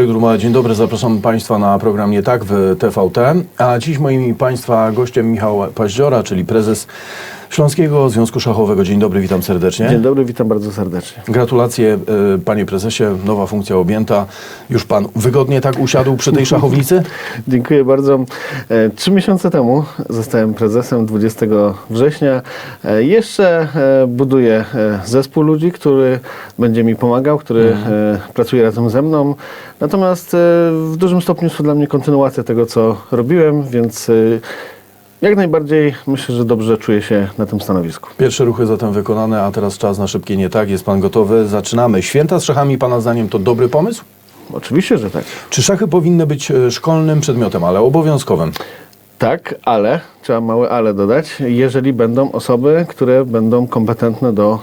Mariusz Druma, dzień dobry, zapraszam Państwa na program Nie Tak w TVT. A dziś moim Państwa gościem Michał Paździora, czyli prezes Śląskiego Związku Szachowego. Dzień dobry, witam serdecznie. Dzień dobry, witam bardzo serdecznie. Gratulacje, e, panie prezesie, nowa funkcja objęta. Już pan wygodnie tak usiadł przy tej szachownicy? Dziękuję bardzo. E, Trzy miesiące temu zostałem prezesem 20 września. E, Jeszcze e, buduję zespół ludzi, który będzie mi pomagał, który e, pracuje razem ze mną. Natomiast w dużym stopniu jest to dla mnie kontynuacja tego, co robiłem, więc jak najbardziej myślę, że dobrze czuję się na tym stanowisku. Pierwsze ruchy zatem wykonane, a teraz czas na szybkie Nie Tak. Jest pan gotowy? Zaczynamy. Święta z szachami, pana zdaniem, to dobry pomysł? Oczywiście, że tak. Czy szachy powinny być e, szkolnym przedmiotem, ale obowiązkowym? Tak, ale, trzeba małe ale dodać, jeżeli będą osoby, które będą kompetentne do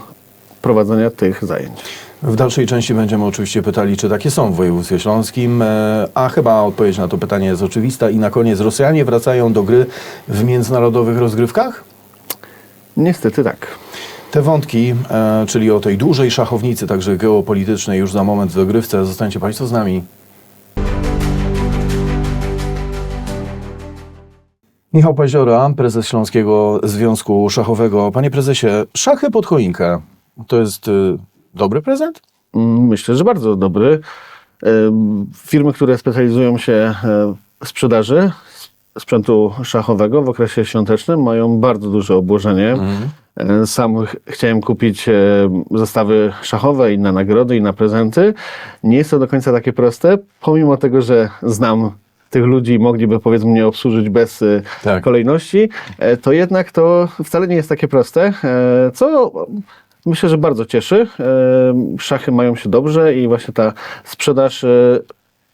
prowadzenia tych zajęć. W dalszej części będziemy oczywiście pytali, czy takie są w województwie śląskim, e, a chyba odpowiedź na to pytanie jest oczywista. I na koniec, Rosjanie wracają do gry w międzynarodowych rozgrywkach? Niestety tak. Te wątki, e, czyli o tej dużej szachownicy, także geopolitycznej, już za moment w dogrywce. Zostańcie Państwo z nami. Michał Paziora, prezes Śląskiego Związku Szachowego. Panie prezesie, szachy pod choinkę to jest y, dobry prezent? Mm, Myślę, że bardzo dobry. Firmy, które specjalizują się e, w sprzedaży sprzętu szachowego w okresie świątecznym mają bardzo duże obłożenie. E, Sam ch- chciałem kupić e, zestawy szachowe i na nagrody, i na prezenty. Nie jest to do końca takie proste, pomimo tego, że znam tych ludzi mogliby powiedzmy mnie obsłużyć bez Tak. kolejności, to jednak to wcale nie jest takie proste, co myślę, że bardzo cieszy. E, Szachy mają się dobrze i właśnie ta sprzedaż e,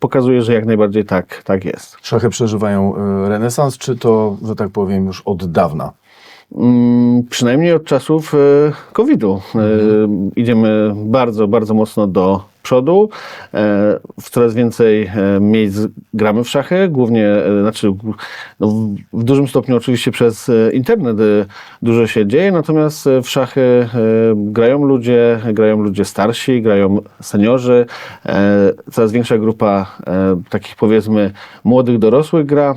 pokazuje, że jak najbardziej tak, tak jest. Szachy przeżywają y, renesans, czy to, że tak powiem, już od dawna? Mm, Przynajmniej od czasów e, COVID-u. E, Idziemy bardzo, bardzo mocno do przodu. E, W coraz więcej miejsc gramy w szachy, głównie, znaczy no, w- dużym stopniu oczywiście przez internet dużo się dzieje, natomiast w szachy grają ludzie, grają ludzie starsi, grają seniorzy. Coraz większa grupa takich powiedzmy młodych dorosłych gra.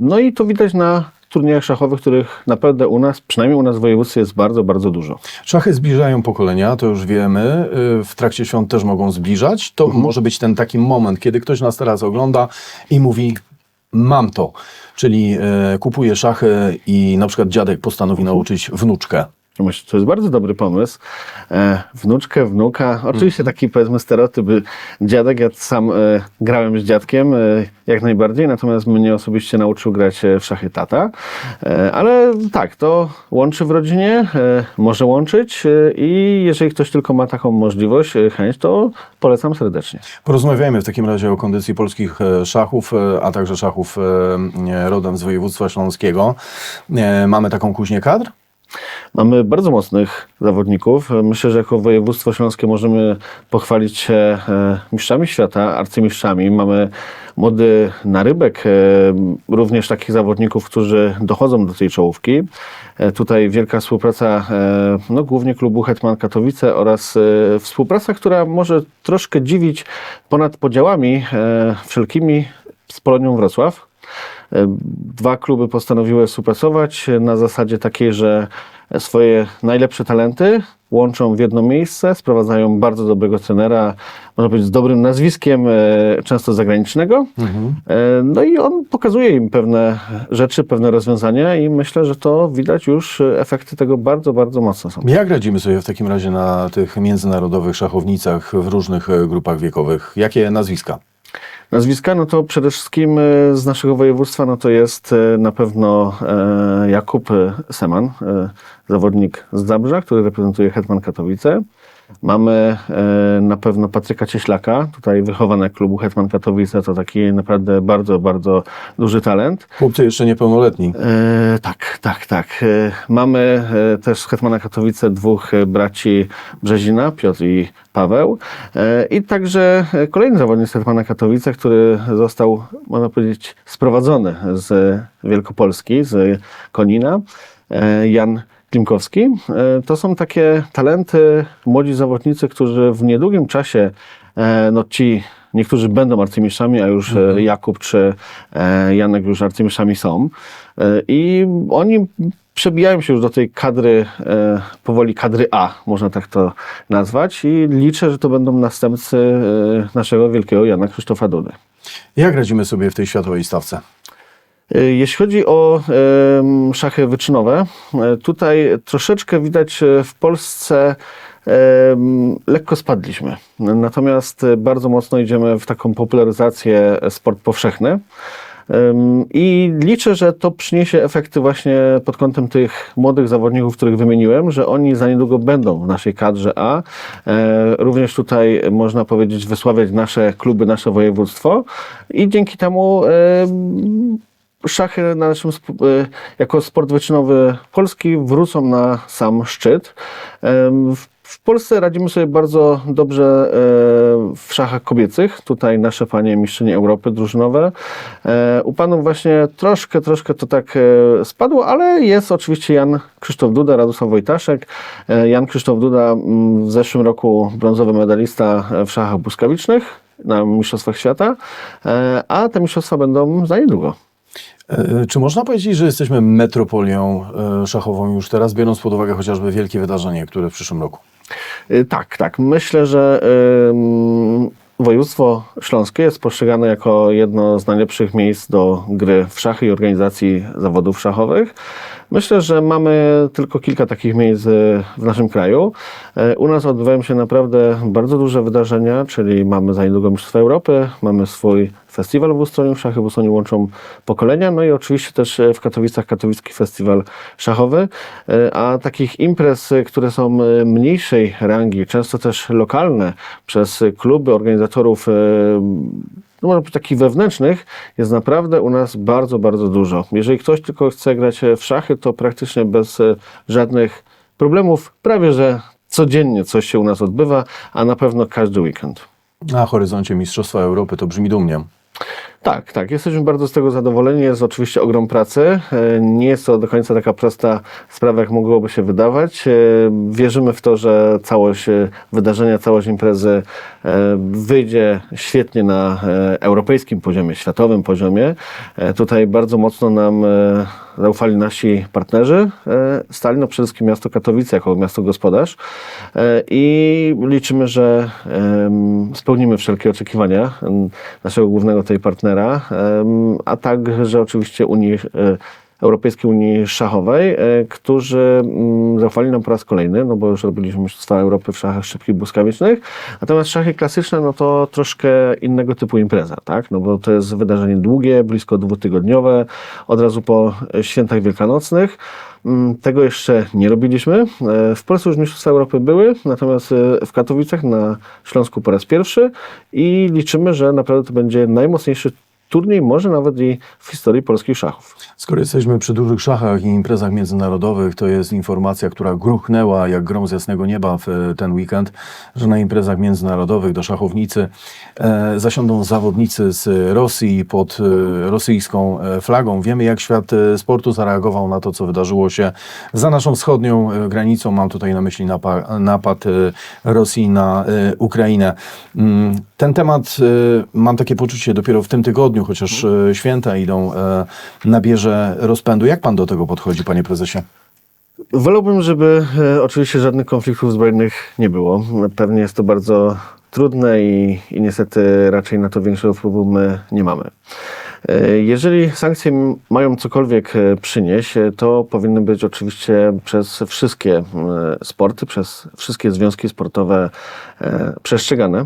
No i to widać na turniejach szachowych, których naprawdę u nas, przynajmniej u nas w województwie jest bardzo, bardzo dużo. Szachy zbliżają pokolenia, to już wiemy. Y, W trakcie świąt też mogą zbliżać. To może być ten taki moment, kiedy ktoś nas teraz ogląda i mówi: Mam to. Czyli y, kupuje szachy i na przykład dziadek postanowi nauczyć wnuczkę. Myślę, to jest bardzo dobry pomysł. E, wnuczkę, wnuka. Oczywiście taki powiedzmy stereotyp dziadek. Ja sam e, grałem z dziadkiem e, jak najbardziej, natomiast mnie osobiście nauczył grać w szachy tata. Ale tak, to łączy w rodzinie, może łączyć i jeżeli ktoś tylko ma taką możliwość, chęć, to polecam serdecznie. Porozmawiajmy w takim razie o kondycji polskich szachów, a także szachów rodem z województwa śląskiego. Mamy taką kuźnię kadr? Mamy bardzo mocnych zawodników. Myślę, że jako województwo śląskie możemy pochwalić się e, mistrzami świata, arcymistrzami. Mamy młody narybek, e, również takich zawodników, którzy dochodzą do tej czołówki. E, Tutaj wielka współpraca no, głównie klubu Hetman Katowice oraz współpraca, która może troszkę dziwić ponad podziałami wszelkimi z Polonią Wrocław. Dwa kluby postanowiły współpracować na zasadzie takiej, że swoje najlepsze talenty łączą w jedno miejsce, sprowadzają bardzo dobrego trenera, można powiedzieć z dobrym nazwiskiem, e, często zagranicznego. E, No i on pokazuje im pewne rzeczy, pewne rozwiązania i myślę, że to widać już e, efekty tego bardzo, bardzo mocno są. Jak radzimy sobie w takim razie na tych międzynarodowych szachownicach w różnych grupach wiekowych? Jakie nazwiska? Nazwiska, no to przede wszystkim e, z naszego województwa, no to jest e, na pewno e, Jakub Seman, zawodnik z Zabrza, który reprezentuje Hetman Katowice. Mamy e, na pewno Patryka Cieślaka, tutaj wychowanek klubu Hetman Katowice, to taki naprawdę bardzo, bardzo duży talent. Chłopcy jeszcze niepełnoletni. E, tak, tak, tak. E, mamy e, też z Hetmana Katowice dwóch braci Brzezina, Piotr i Paweł. E, I także kolejny zawodnik z Hetmana Katowice, który został, można powiedzieć, sprowadzony z Wielkopolski, z Konina, e, Jan Klimkowski. E, To są takie talenty, młodzi zawodnicy, którzy w niedługim czasie, e, no ci niektórzy będą arcymistrzami, a już e, Jakub czy Janek już arcymistrzami są. I oni przebijają się już do tej kadry, powoli kadry A, można tak to nazwać i liczę, że to będą następcy naszego wielkiego Jana Krzysztofa Dudy. Jak radzimy sobie w tej światowej stawce? E, Jeśli chodzi o szachy wyczynowe, e, tutaj troszeczkę widać e, w Polsce lekko spadliśmy. Natomiast bardzo mocno idziemy w taką popularyzację sport powszechny. I liczę, że to przyniesie efekty właśnie pod kątem tych młodych zawodników, których wymieniłem, że oni za niedługo będą w naszej kadrze A. Również tutaj można powiedzieć wysławiać nasze kluby, nasze województwo i dzięki temu em, szachy na naszym, e, jako sport wyczynowy Polski wrócą na sam szczyt. W Polsce radzimy sobie bardzo dobrze e, w szachach kobiecych. Tutaj nasze panie mistrzyni Europy drużynowe. E, U panów właśnie troszkę, troszkę to tak spadło, ale jest oczywiście Jan Krzysztof Duda, Radosław Wojtaszek. Jan Krzysztof Duda w zeszłym roku brązowy medalista w szachach błyskawicznych na Mistrzostwach Świata, a te mistrzostwa będą za niedługo. E, Czy można powiedzieć, że jesteśmy metropolią e, szachową już teraz, biorąc pod uwagę chociażby wielkie wydarzenie, które w przyszłym roku? Y, Tak, tak. Myślę, że województwo śląskie jest postrzegane jako jedno z najlepszych miejsc do gry w szachy i organizacji zawodów szachowych. Myślę, że mamy tylko kilka takich miejsc y, w naszym kraju. Y, U nas odbywają się naprawdę bardzo duże wydarzenia, czyli mamy za niedługo Mistrzostwa Europy, mamy swój festiwal w Ustroniu, szachy w Ustroniu łączą pokolenia, no i oczywiście też e, w Katowicach Katowicki Festiwal Szachowy, E, a takich imprez, e, które są e, mniejszej rangi, często też lokalne, przez e, kluby organizatorów e, no może takich wewnętrznych, jest naprawdę u nas bardzo, bardzo dużo. Jeżeli ktoś tylko chce grać e, w szachy, to praktycznie bez e, żadnych problemów, prawie że codziennie coś się u nas odbywa, a na pewno każdy weekend. Na horyzoncie Mistrzostwa Europy to brzmi dumnie. Tak, tak. Jesteśmy bardzo z tego zadowoleni. Jest oczywiście ogrom pracy. E, Nie jest to do końca taka prosta sprawa, jak mogłoby się wydawać. E, Wierzymy w to, że całość e, wydarzenia, całość imprezy wyjdzie świetnie na europejskim poziomie, światowym poziomie. Tutaj bardzo mocno nam zaufali nasi partnerzy. Stali no przede wszystkim miasto Katowice jako miasto gospodarz i liczymy, że spełnimy wszelkie oczekiwania naszego głównego tutaj partnera, em, a także oczywiście Unii e, Europejskiej Unii Szachowej, e, którzy mm, zaufali nam po raz kolejny, no bo już robiliśmy Mistrzostwa Europy w szachach szybkich błyskawicznych, natomiast szachy klasyczne, no to troszkę innego typu impreza, tak, no bo to jest wydarzenie długie, blisko dwutygodniowe, od razu po świętach wielkanocnych, Tego jeszcze nie robiliśmy. E, W Polsce już Mistrzostwa Europy były, natomiast e, w Katowicach na Śląsku po raz pierwszy i liczymy, że naprawdę to będzie najmocniejszy turniej, może nawet i w historii polskich szachów. Skoro jesteśmy przy dużych szachach i imprezach międzynarodowych, to jest informacja, która gruchnęła jak grom z jasnego nieba w e, ten weekend, że na imprezach międzynarodowych do szachownicy e, zasiądą zawodnicy z Rosji pod e, rosyjską e, flagą. Wiemy, jak świat e, sportu zareagował na to, co wydarzyło się za naszą wschodnią granicą. Mam tutaj na myśli napa- napad Rosji na Ukrainę. Mm, Ten temat, mam takie poczucie, dopiero w tym tygodniu, chociaż e, święta idą, e, nabierze rozpędu. Jak pan do tego podchodzi, panie prezesie? Wolałbym, żeby e, oczywiście żadnych konfliktów zbrojnych nie było. Pewnie jest to bardzo trudne i, i niestety raczej na to większego wpływu my nie mamy. E, Jeżeli sankcje mają cokolwiek e, przynieść, e, to powinny być oczywiście przez wszystkie sporty, przez wszystkie związki sportowe przestrzegane.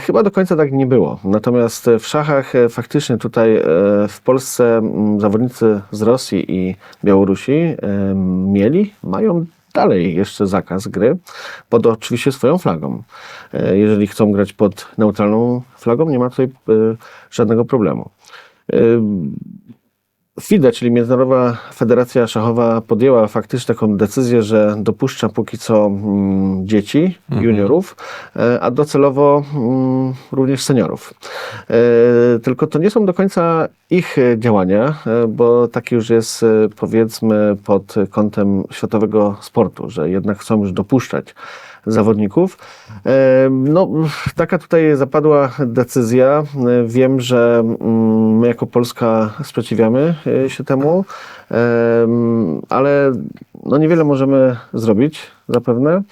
Chyba do końca tak nie było. Natomiast w szachach faktycznie tutaj w Polsce zawodnicy z Rosji i Białorusi mieli, mają dalej jeszcze zakaz gry pod oczywiście swoją flagą. E, Jeżeli chcą grać pod neutralną flagą, nie ma tutaj e, żadnego problemu. FIDE, czyli Międzynarodowa Federacja Szachowa, podjęła faktycznie taką decyzję, że dopuszcza póki co mm, dzieci, juniorów, e, a docelowo mm, również seniorów. E, Tylko to nie są do końca ich e, działania, bo taki już jest powiedzmy pod kątem światowego sportu, że jednak chcą już dopuszczać zawodników. E, No, taka tutaj zapadła decyzja. E, Wiem, że mm, my jako Polska sprzeciwiamy e, się temu, Em, ale no niewiele możemy zrobić zapewne.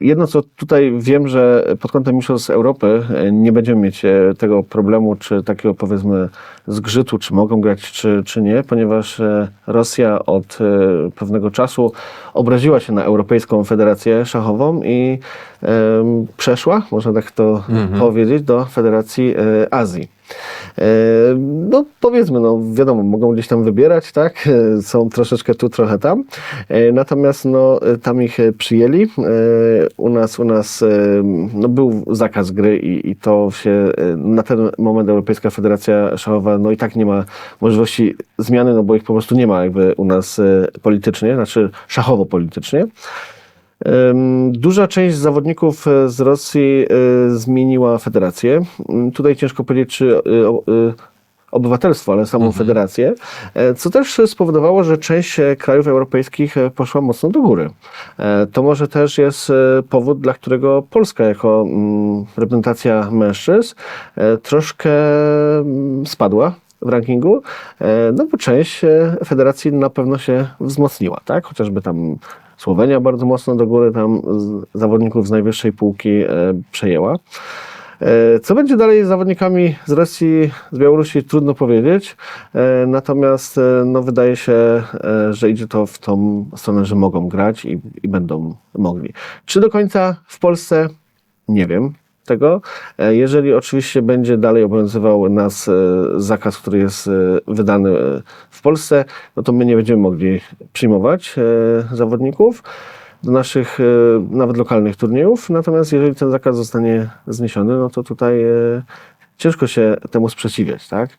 Jedno, co tutaj wiem, że pod kątem Mistrzostw Europy e, nie będziemy mieć e, tego problemu, czy takiego powiedzmy zgrzytu, czy mogą grać, czy, czy nie, ponieważ e, Rosja od pewnego czasu obraziła się na Europejską Federację Szachową i przeszła, można tak to powiedzieć, do Federacji Azji. E, No powiedzmy, no wiadomo, mogą gdzieś tam wybierać, tak? E, Są troszeczkę tu, trochę tam. E, Natomiast no, tam ich przyjęli. U nas, u nas no, był zakaz gry i, i to się na ten moment Europejska Federacja Szachowa no i tak nie ma możliwości zmiany, no bo ich po prostu nie ma jakby u nas politycznie, znaczy szachowo-politycznie. Duża część zawodników z Rosji e, zmieniła federację. Mm, Tutaj ciężko powiedzieć, czy e, e, obywatelstwo, ale samą federację, e, co też spowodowało, że część krajów europejskich poszła mocno do góry. To może też jest powód, dla którego Polska jako mm, reprezentacja mężczyzn troszkę mm, spadła w rankingu, no bo część federacji na pewno się wzmocniła, tak? Chociażby tam Słowenia bardzo mocno do góry tam zawodników z najwyższej półki e, przejęła. E, Co będzie dalej z zawodnikami z Rosji, z Białorusi, trudno powiedzieć. E, Natomiast no, wydaje się, że idzie to w tą stronę, że mogą grać i, i będą mogli. Czy do końca w Polsce? Nie wiem tego. E, Jeżeli oczywiście będzie dalej obowiązywał nas e, zakaz, który jest e, wydany w Polsce, no to my nie będziemy mogli przyjmować zawodników do naszych nawet lokalnych turniejów. Natomiast jeżeli ten zakaz zostanie zniesiony, no to tutaj ciężko się temu sprzeciwiać, tak?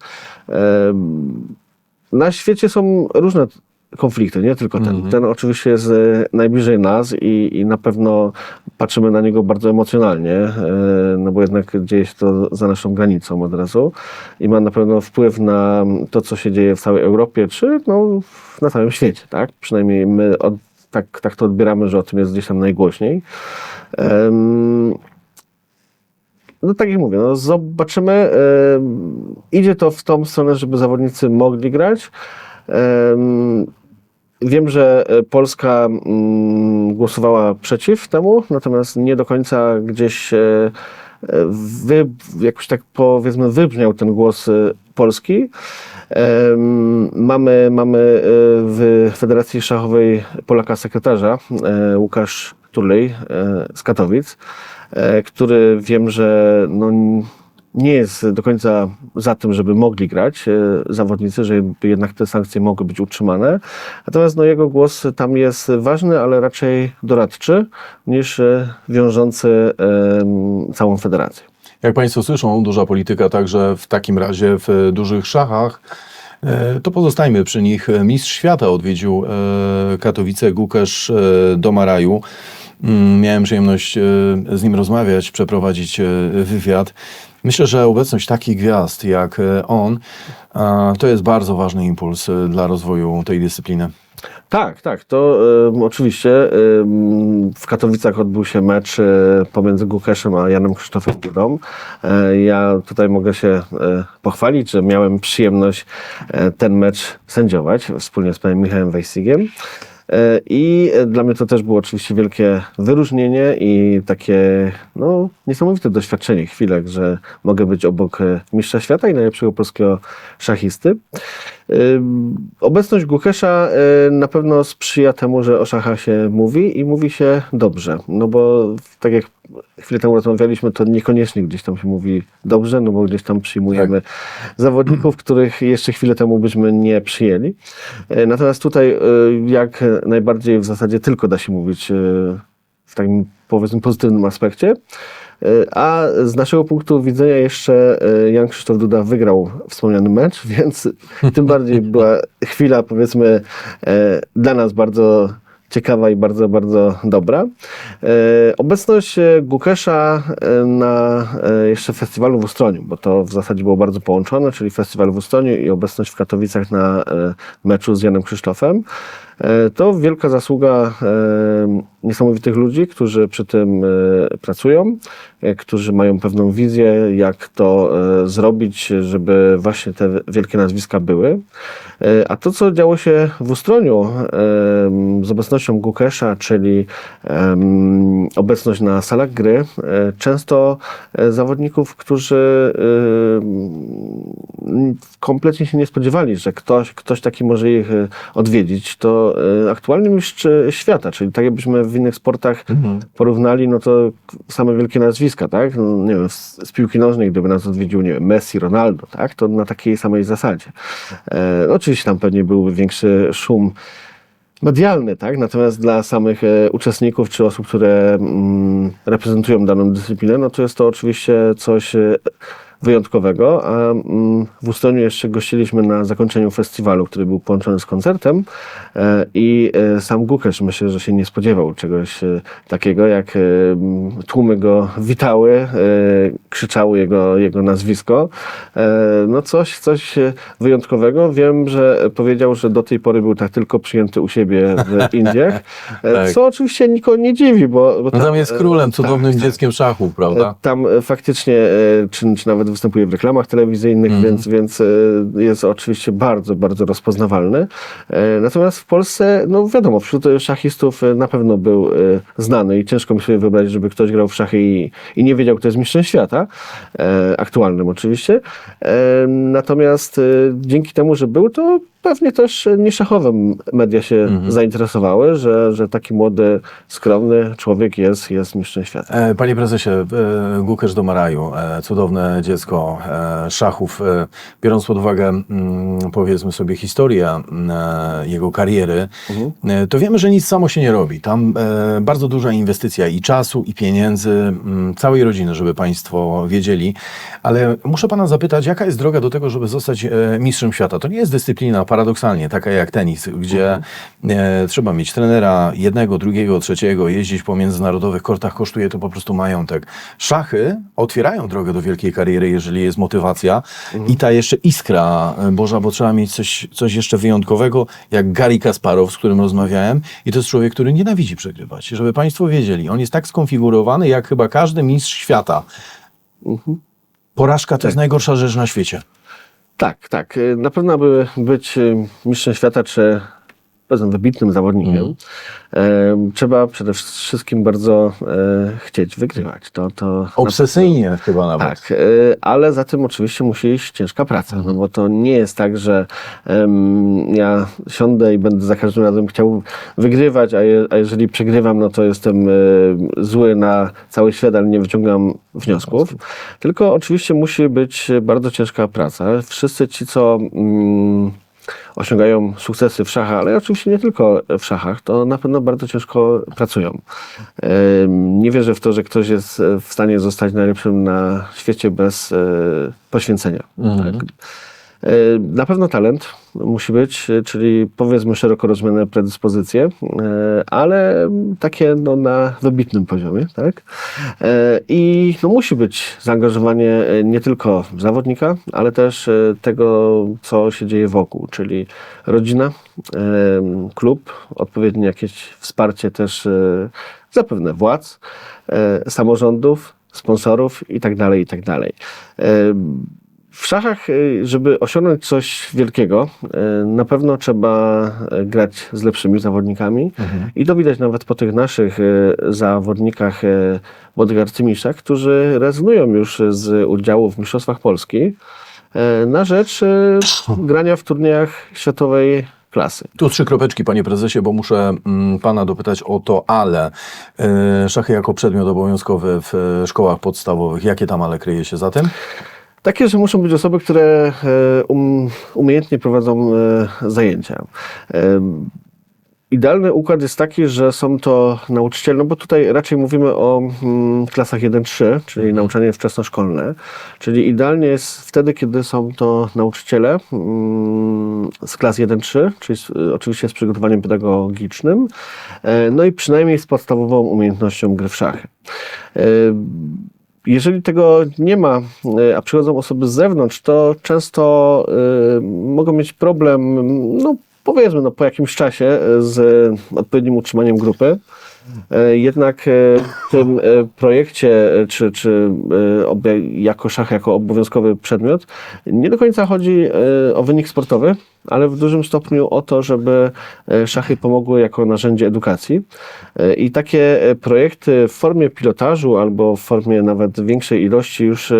Na świecie są różne konflikty, nie tylko ten. Ten oczywiście jest e, najbliżej nas i, i na pewno patrzymy na niego bardzo emocjonalnie, e, no bo jednak dzieje się to za naszą granicą od razu i ma na pewno wpływ na to, co się dzieje w całej Europie, czy no, na całym świecie, tak? Przynajmniej my od, tak, tak to odbieramy, że o tym jest gdzieś tam najgłośniej. Em, no tak jak mówię, no zobaczymy. idzie to w tą stronę, żeby zawodnicy mogli grać. Em, Wiem, że e, Polska mm, głosowała przeciw temu, natomiast nie do końca gdzieś e, e, wy, jakoś tak powiedzmy wybrzmiał ten głos Polski. Mamy, mamy w Federacji Szachowej Polaka sekretarza, Łukasz Turlej z Katowic, który wiem, że no, nie jest do końca za tym, żeby mogli grać e, zawodnicy, żeby jednak te sankcje mogły być utrzymane. Natomiast no, jego głos tam jest ważny, ale raczej doradczy niż e, wiążący całą federację. Jak Państwo słyszą, duża polityka także w takim razie w dużych szachach. E, To pozostajmy przy nich. Mistrz świata odwiedził Katowice, Gukesz Domaraju. Mm, Miałem przyjemność z nim rozmawiać, przeprowadzić wywiad. Myślę, że obecność takich gwiazd jak e, on to jest bardzo ważny impuls e, dla rozwoju tej dyscypliny. Tak, tak, to em, oczywiście em, w Katowicach odbył się mecz e, pomiędzy Gukeszem a Janem Krzysztofem Dudą. E, ja tutaj mogę się e, pochwalić, że miałem przyjemność e, ten mecz sędziować wspólnie z panem Michałem Wejsigiem. E, I dla mnie to też było oczywiście wielkie wyróżnienie i takie no, niesamowite doświadczenie, chwilek, że mogę być obok mistrza świata i najlepszego polskiego szachisty. Obecność Gukesza y, na pewno sprzyja temu, że o szachach się mówi i mówi się dobrze. No bo tak jak chwilę temu rozmawialiśmy, to niekoniecznie gdzieś tam się mówi dobrze, no bo gdzieś tam przyjmujemy zawodników, których jeszcze chwilę temu byśmy nie przyjęli. Y, Natomiast tutaj y, jak najbardziej w zasadzie tylko da się mówić w takim powiedzmy pozytywnym aspekcie. Y, A z naszego punktu widzenia jeszcze y, Jan Krzysztof Duda wygrał wspomniany mecz, więc tym bardziej była chwila powiedzmy e, dla nas bardzo ciekawa i bardzo, bardzo dobra. E, Obecność e, Gukesza e, na e, jeszcze festiwalu w Ustroniu, bo to w zasadzie było bardzo połączone, czyli festiwal w Ustroniu i obecność w Katowicach na e, meczu z Janem Krzysztofem. E, To wielka zasługa e, niesamowitych ludzi, którzy przy tym e, pracują, którzy mają pewną wizję, jak to zrobić, żeby właśnie te wielkie nazwiska były. A to, co działo się w Ustroniu z obecnością Gukesza, czyli obecność na salach gry, często zawodników, którzy kompletnie się nie spodziewali, że ktoś, ktoś taki może ich odwiedzić, to e, aktualny mistrz świata, czyli tak jakbyśmy w innych sportach porównali, no to same wielkie nazwiska, tak? No, nie wiem, z, z piłki nożnej, gdyby nas odwiedził, nie wiem, Messi, Ronaldo, tak? To na takiej samej zasadzie. E, oczywiście tam pewnie byłby większy szum medialny, tak? Natomiast dla samych e, uczestników czy osób, które mm, reprezentują daną dyscyplinę, no to jest to oczywiście coś e, wyjątkowego, a mm, w Ustoniu jeszcze gościliśmy na zakończeniu festiwalu, który był połączony z koncertem e, i e, sam Gukesz myślę, że się nie spodziewał czegoś e, takiego, jak tłumy go witały, krzyczały jego, jego nazwisko. No coś, coś wyjątkowego. Wiem, że powiedział, że do tej pory był tak tylko przyjęty u siebie w Indiach, Tak. co oczywiście nikogo nie dziwi, bo, bo No tam jest królem, cudownym tak. dzieckiem szachów, prawda? Tam faktycznie, czy, czy nawet występuje w reklamach telewizyjnych, Mhm. więc, więc e, jest oczywiście bardzo, bardzo rozpoznawalny. E, Natomiast w Polsce, no wiadomo, wśród szachistów e, na pewno był znany i ciężko mi sobie wyobrazić, żeby ktoś grał w szachy i, i nie wiedział, kto jest mistrzem świata, aktualnym oczywiście. Natomiast dzięki temu, że był, to pewnie też nieszachowe media się Mhm. zainteresowały, że, że taki młody, skromny człowiek jest, jest mistrzem świata. E, Panie prezesie, e, Gukesz do Maraju, e, cudowne dziecko szachów. Biorąc pod uwagę, mm, powiedzmy sobie, historię jego kariery, e, to wiemy, że nic samo się nie robi. Tam bardzo duża inwestycja i czasu, i pieniędzy, mm, całej rodziny, żeby Państwo wiedzieli. Ale muszę Pana zapytać, jaka jest droga do tego, żeby zostać mistrzem świata? To nie jest dyscyplina paradoksalnie taka jak tenis, gdzie e, trzeba mieć trenera jednego, drugiego, trzeciego, jeździć po międzynarodowych kortach, kosztuje to po prostu majątek. Szachy otwierają drogę do wielkiej kariery, jeżeli jest motywacja i ta jeszcze iskra e, Boża, bo trzeba mieć coś, coś jeszcze wyjątkowego, jak Gary Kasparow, z którym rozmawiałem i to jest człowiek, który nienawidzi przegrywać. Żeby Państwo wiedzieli, on jest tak skonfigurowany, jak chyba każdy mistrz świata. Porażka to jest najgorsza rzecz na świecie. Tak, tak. Y, Na pewno, aby być y, mistrzem świata czy powiedzmy wybitnym zawodnikiem, e, trzeba przede wszystkim bardzo e, chcieć wygrywać. To, to Obsesyjnie chyba nawet. tak, e, ale za tym oczywiście musi iść ciężka praca, no bo to nie jest tak, że em, ja siądę i będę za każdym razem chciał wygrywać, a, je, a jeżeli przegrywam, no to jestem e, zły na cały świat, ale nie wyciągam wniosków. Tylko oczywiście musi być bardzo ciężka praca. Wszyscy ci, co mm, osiągają sukcesy w szachach, ale oczywiście nie tylko w szachach, to na pewno bardzo ciężko pracują. Nie wierzę w to, że ktoś jest e, w stanie zostać najlepszym na świecie bez e, poświęcenia. Tak. E, Na pewno talent musi być, czyli powiedzmy szeroko rozumiane predyspozycje, e, ale takie no, na wybitnym poziomie. Tak? E, I no, musi być zaangażowanie e, nie tylko zawodnika, ale też tego, co się dzieje wokół, czyli rodzina, klub, odpowiednie jakieś wsparcie też zapewne władz, samorządów, sponsorów i tak dalej, i tak dalej. W szachach, y, żeby osiągnąć coś wielkiego, y, na pewno trzeba y, grać z lepszymi zawodnikami. I to widać nawet po tych naszych zawodnikach, arcymistrzach, którzy rezygnują już z udziału w Mistrzostwach Polski na rzecz grania w turniejach światowej klasy. Tu trzy kropeczki, panie prezesie, bo muszę mm, pana dopytać o to, ale szachy jako przedmiot obowiązkowy w y, szkołach podstawowych, jakie tam ale kryje się za tym? Takie, że muszą być osoby, które e, um, umiejętnie prowadzą e, zajęcia. E, Idealny układ jest taki, że są to nauczyciele, no bo tutaj raczej mówimy o mm, klasach 1-3, czyli nauczanie wczesnoszkolne, czyli idealnie jest wtedy, kiedy są to nauczyciele mm, z klas 1-3, czyli z, oczywiście z przygotowaniem pedagogicznym, e, no i przynajmniej z podstawową umiejętnością gry w szachy. E, jeżeli tego nie ma, y, a przychodzą osoby z zewnątrz, to często y, mogą mieć problem, no powiedzmy, no, po jakimś czasie e, z odpowiednim utrzymaniem grupy. E, Jednak e, w tym e, projekcie, czy, czy jako szach, jako obowiązkowy przedmiot, nie do końca chodzi o wynik sportowy, ale w dużym stopniu o to, żeby szachy pomogły jako narzędzie edukacji. I takie projekty w formie pilotażu albo w formie nawet większej ilości już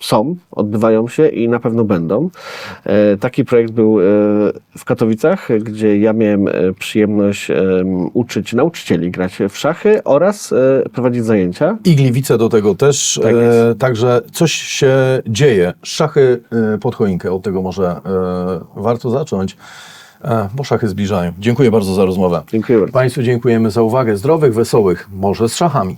są, odbywają się i na pewno będą. E, Taki projekt był e, w Katowicach, gdzie ja miałem e, przyjemność em, uczyć nauczycieli grać w szachy oraz prowadzić zajęcia. I Gliwice do tego też. Tak e, także coś się dzieje. Szachy pod choinkę, od tego może e, warto zacząć, e, bo szachy zbliżają. Dziękuję bardzo za rozmowę. Dziękuję bardzo. Państwu dziękujemy za uwagę. Zdrowych, wesołych, może z szachami.